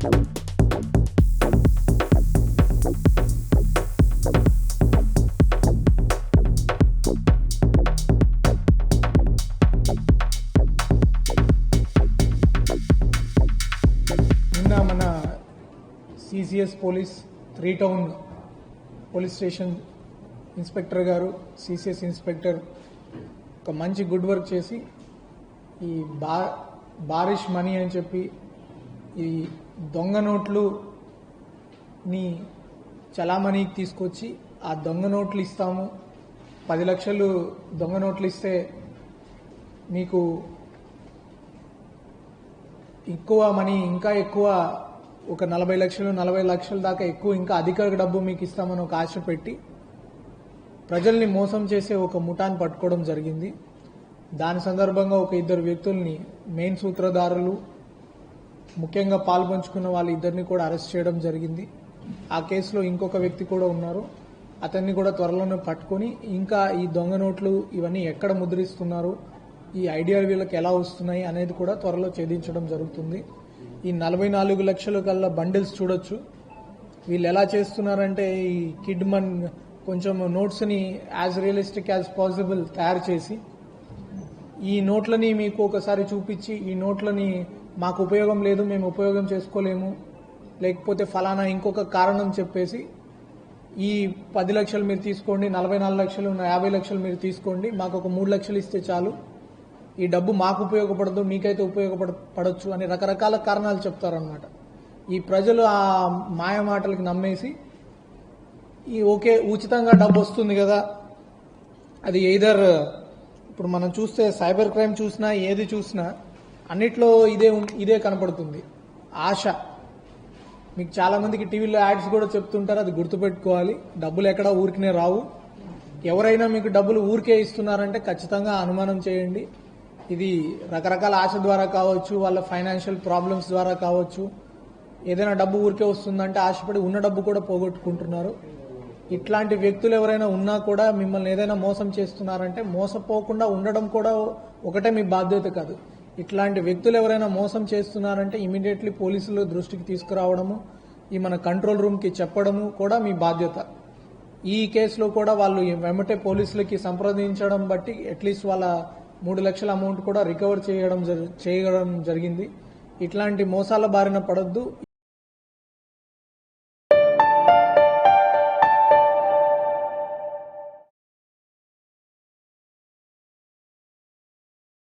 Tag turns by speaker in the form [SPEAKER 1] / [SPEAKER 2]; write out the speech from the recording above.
[SPEAKER 1] Thank CCS police three town police station inspector గారు CCS inspector ఒక మంచి good work చేసి ఈ బా బారిష్ మనీ అని చెప్పి ఈ దొంగ నోట్లు ని చలామణికి తీసుకొచ్చి ఆ దొంగ నోట్లు ఇస్తాము. పది లక్షలు దొంగ నోట్లు ఇస్తే మీకు ఎక్కువ మనీ ఇంకా ఎక్కువ ఒక నలభై లక్షలు నలభై లక్షల దాకా ఎక్కువ ఇంకా అధిక డబ్బు మీకు ఇస్తామని ఒక ఆశ పెట్టి ప్రజల్ని మోసం చేసే ఒక ముఠాన్ని పట్టుకోవడం జరిగింది. దాని సందర్భంగా ఒక ఇద్దరు వ్యక్తుల్ని మెయిన్ సూత్రధారులు ముఖ్యంగా పాల్పంచుకున్న వాళ్ళ ఇద్దరిని కూడా అరెస్ట్ చేయడం జరిగింది. ఆ కేసులో ఇంకొక వ్యక్తి కూడా ఉన్నారు. అతన్ని కూడా త్వరలోనే పట్టుకొని ఇంకా ఈ దొంగ నోట్లు ఇవన్నీ ఎక్కడ ముద్రిస్తున్నారు ఈ ఐడియా వీళ్ళకి ఎలా వస్తున్నాయి అనేది కూడా త్వరలో ఛేదించడం జరుగుతుంది. ఈ నలభై నాలుగు లక్షల కల్లా బండిల్స్ చూడొచ్చు. వీళ్ళు ఎలా చేస్తున్నారంటే ఈ కిడ్ మన్ కొంచెం నోట్స్ని యాజ్ రియలిస్టిక్ యాజ్ పాసిబుల్ తయారు చేసి ఈ నోట్లని మీకు ఒకసారి చూపించి ఈ నోట్లని మాకు ఉపయోగం లేదు మేము ఉపయోగం చేసుకోలేము. లేకపోతే ఫలానా ఇంకొక కారణం చెప్పేసి ఈ పది లక్షలు మీరు తీసుకోండి నలభై నాలుగు లక్షలు యాభై లక్షలు మీరు తీసుకోండి మాకు ఒక మూడు లక్షలు ఇస్తే చాలు. ఈ డబ్బు మాకు ఉపయోగపడదు మీకైతే ఉపయోగపడ పడవచ్చు అని రకరకాల కారణాలు చెప్తారనమాట ఈ ప్రజలు ఆ మాయ మాటలకి నమ్మేసి ఈ ఓకే ఉచితంగా డబ్బు వస్తుంది కదా అది ఎయిదర్ ఇప్పుడు మనం చూస్తే సైబర్ క్రైమ్ చూసినా ఏది చూసినా అన్నిట్లో ఇదే ఉం- ఇదే కనపడుతుంది. ఆశ. మీకు చాలా మందికి టీవీలో యాడ్స్ కూడా చెప్తుంటారు అది గుర్తుపెట్టుకోవాలి. డబ్బులు ఎక్కడా ఊరికినే రావు. ఎవరైనా మీకు డబ్బులు ఊరికే ఇస్తున్నారంటే ఖచ్చితంగా అనుమానం చేయండి. ఇది రకరకాల ఆశ ద్వారా కావచ్చు వాళ్ళ ఫైనాన్షియల్ ప్రాబ్లమ్స్ ద్వారా కావచ్చు. ఏదైనా డబ్బు ఊరికే వస్తుందంటే ఆశపడి ఉన్న డబ్బు కూడా పోగొట్టుకుంటున్నారు. ఇట్లాంటి వ్యక్తులు ఎవరైనా ఉన్నా కూడా మిమ్మల్ని ఏదైనా మోసం చేస్తున్నారంటే మోసపోకుండా ఉండడం కూడా ఒకటే మీ బాధ్యత కాదు. ఇట్లాంటి వ్యక్తులు ఎవరైనా మోసం చేస్తున్నారంటే ఇమీడియట్లీ పోలీసుల దృష్టికి తీసుకురావడము ఈ మన కంట్రోల్ రూమ్కి చెప్పడము కూడా మీ బాధ్యత. ఈ కేసులో కూడా వాళ్ళు వెంబటే పోలీసులకి సంప్రదించడం బట్టి అట్లీస్ట్ వాళ్ళ మూడు లక్షల అమౌంట్ కూడా రికవర్ చేయడం చేయడం జరిగింది. ఇట్లాంటి మోసాల బారిన పడద్దు.